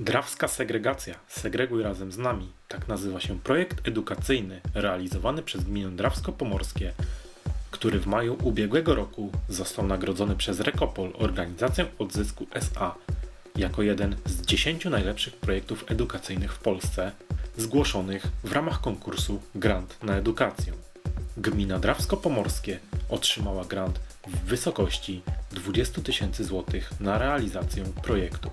Drawska segregacja. Segreguj razem z nami. Tak nazywa się projekt edukacyjny realizowany przez gminę Drawsko-Pomorskie, który w maju ubiegłego roku został nagrodzony przez Rekopol, organizację odzysku SA, jako jeden z 10 najlepszych projektów edukacyjnych w Polsce, zgłoszonych w ramach konkursu Grant na edukację. Gmina Drawsko-Pomorskie otrzymała grant w wysokości 20 tysięcy złotych na realizację projektu.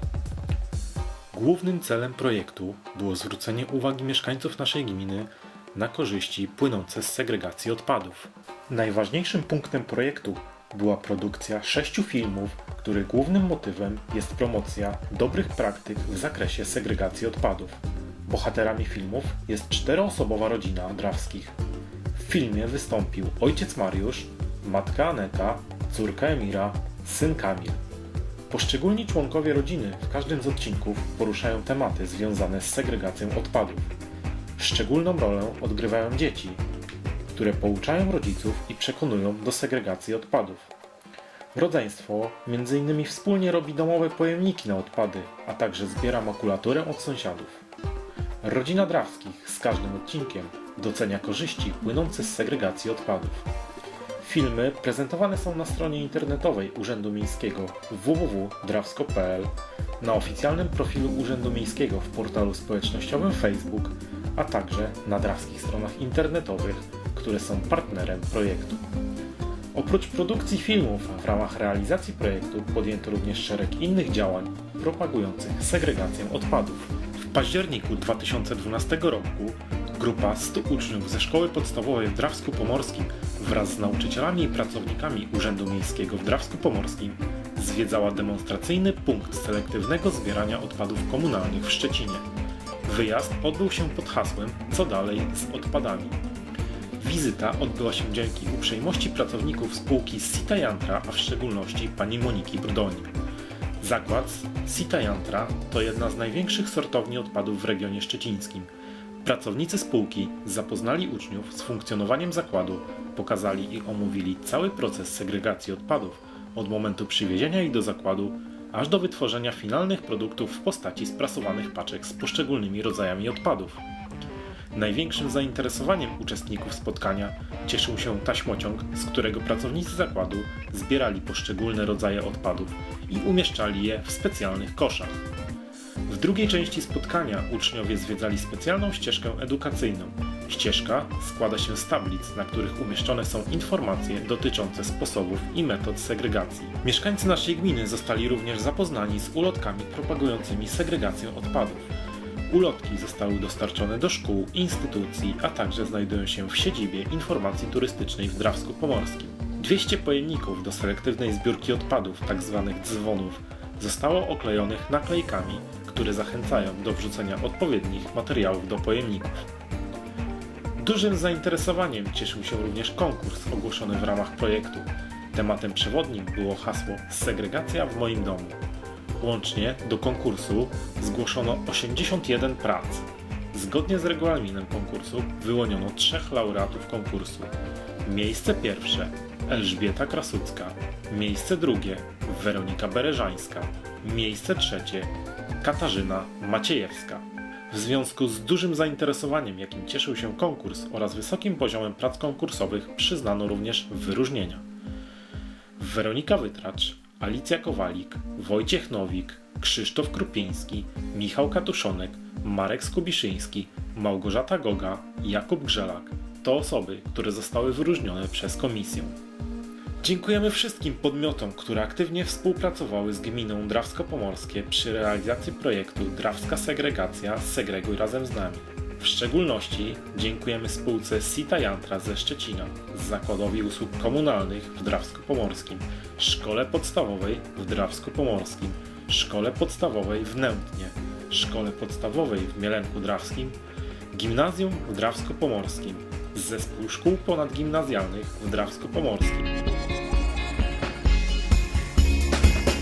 Głównym celem projektu było zwrócenie uwagi mieszkańców naszej gminy na korzyści płynące z segregacji odpadów. Najważniejszym punktem projektu była produkcja sześciu filmów, których głównym motywem jest promocja dobrych praktyk w zakresie segregacji odpadów. Bohaterami filmów jest czteroosobowa rodzina Drawskich. W filmie wystąpił ojciec Mariusz, matka Aneta, córka Emira, syn Kamil. Poszczególni członkowie rodziny w każdym z odcinków poruszają tematy związane z segregacją odpadów. Szczególną rolę odgrywają dzieci, które pouczają rodziców i przekonują do segregacji odpadów. Rodzeństwo m.in. wspólnie robi domowe pojemniki na odpady, a także zbiera makulaturę od sąsiadów. Rodzina Drawskich z każdym odcinkiem docenia korzyści płynące z segregacji odpadów. Filmy prezentowane są na stronie internetowej Urzędu Miejskiego www.drawsko.pl, na oficjalnym profilu Urzędu Miejskiego w portalu społecznościowym Facebook, a także na drawskich stronach internetowych, które są partnerem projektu. Oprócz produkcji filmów w ramach realizacji projektu podjęto również szereg innych działań propagujących segregację odpadów. W październiku 2012 roku grupa 100 uczniów ze szkoły podstawowej w Drawsku Pomorskim wraz z nauczycielami i pracownikami Urzędu Miejskiego w Drawsku Pomorskim zwiedzała demonstracyjny punkt selektywnego zbierania odpadów komunalnych w Szczecinie. Wyjazd odbył się pod hasłem Co dalej z odpadami. Wizyta odbyła się dzięki uprzejmości pracowników spółki Sita Jantra, a w szczególności pani Moniki Brdoni. Zakład Sita Jantra to jedna z największych sortowni odpadów w regionie szczecińskim. Pracownicy spółki zapoznali uczniów z funkcjonowaniem zakładu, pokazali i omówili cały proces segregacji odpadów od momentu przywiezienia ich do zakładu aż do wytworzenia finalnych produktów w postaci sprasowanych paczek z poszczególnymi rodzajami odpadów. Największym zainteresowaniem uczestników spotkania cieszył się taśmociąg, z którego pracownicy zakładu zbierali poszczególne rodzaje odpadów i umieszczali je w specjalnych koszach. W drugiej części spotkania uczniowie zwiedzali specjalną ścieżkę edukacyjną. Ścieżka składa się z tablic, na których umieszczone są informacje dotyczące sposobów i metod segregacji. Mieszkańcy naszej gminy zostali również zapoznani z ulotkami propagującymi segregację odpadów. Ulotki zostały dostarczone do szkół, instytucji, a także znajdują się w siedzibie informacji turystycznej w Drawsku Pomorskim. 200 pojemników do selektywnej zbiórki odpadów, tzw. dzwonów, zostało oklejonych naklejkami, które zachęcają do wrzucenia odpowiednich materiałów do pojemników. Dużym zainteresowaniem cieszył się również konkurs ogłoszony w ramach projektu. Tematem przewodnim było hasło Segregacja w moim domu. Łącznie do konkursu zgłoszono 81 prac. Zgodnie z regulaminem konkursu wyłoniono trzech laureatów konkursu. Miejsce pierwsze Elżbieta Krasucka, miejsce drugie Weronika Bereżańska, miejsce trzecie Katarzyna Maciejewska. W związku z dużym zainteresowaniem, jakim cieszył się konkurs oraz wysokim poziomem prac konkursowych, przyznano również wyróżnienia. Weronika Wytracz, Alicja Kowalik, Wojciech Nowik, Krzysztof Krupiński, Michał Katuszonek, Marek Skubiszyński, Małgorzata Goga, Jakub Grzelak to osoby, które zostały wyróżnione przez komisję. Dziękujemy wszystkim podmiotom, które aktywnie współpracowały z gminą Drawsko-Pomorskie przy realizacji projektu Drawska Segregacja Segreguj razem z nami. W szczególności dziękujemy spółce Sita Jantra ze Szczecina, Zakładowi Usług Komunalnych w Drawsko-Pomorskim, Szkole Podstawowej w Drawsko-Pomorskim, Szkole Podstawowej w Nętnie, Szkole Podstawowej w Mielenku Drawskim, Gimnazjum w Drawsko-Pomorskim, Zespół Szkół Ponadgimnazjalnych w Drawsko-Pomorskim.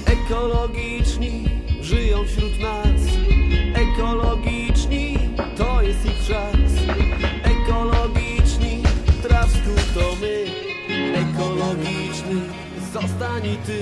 Ekologiczni żyją wśród nas. Ekologiczni to jest ich czas. Ekologiczni w Drawsku to my. Ekologiczny zostań i ty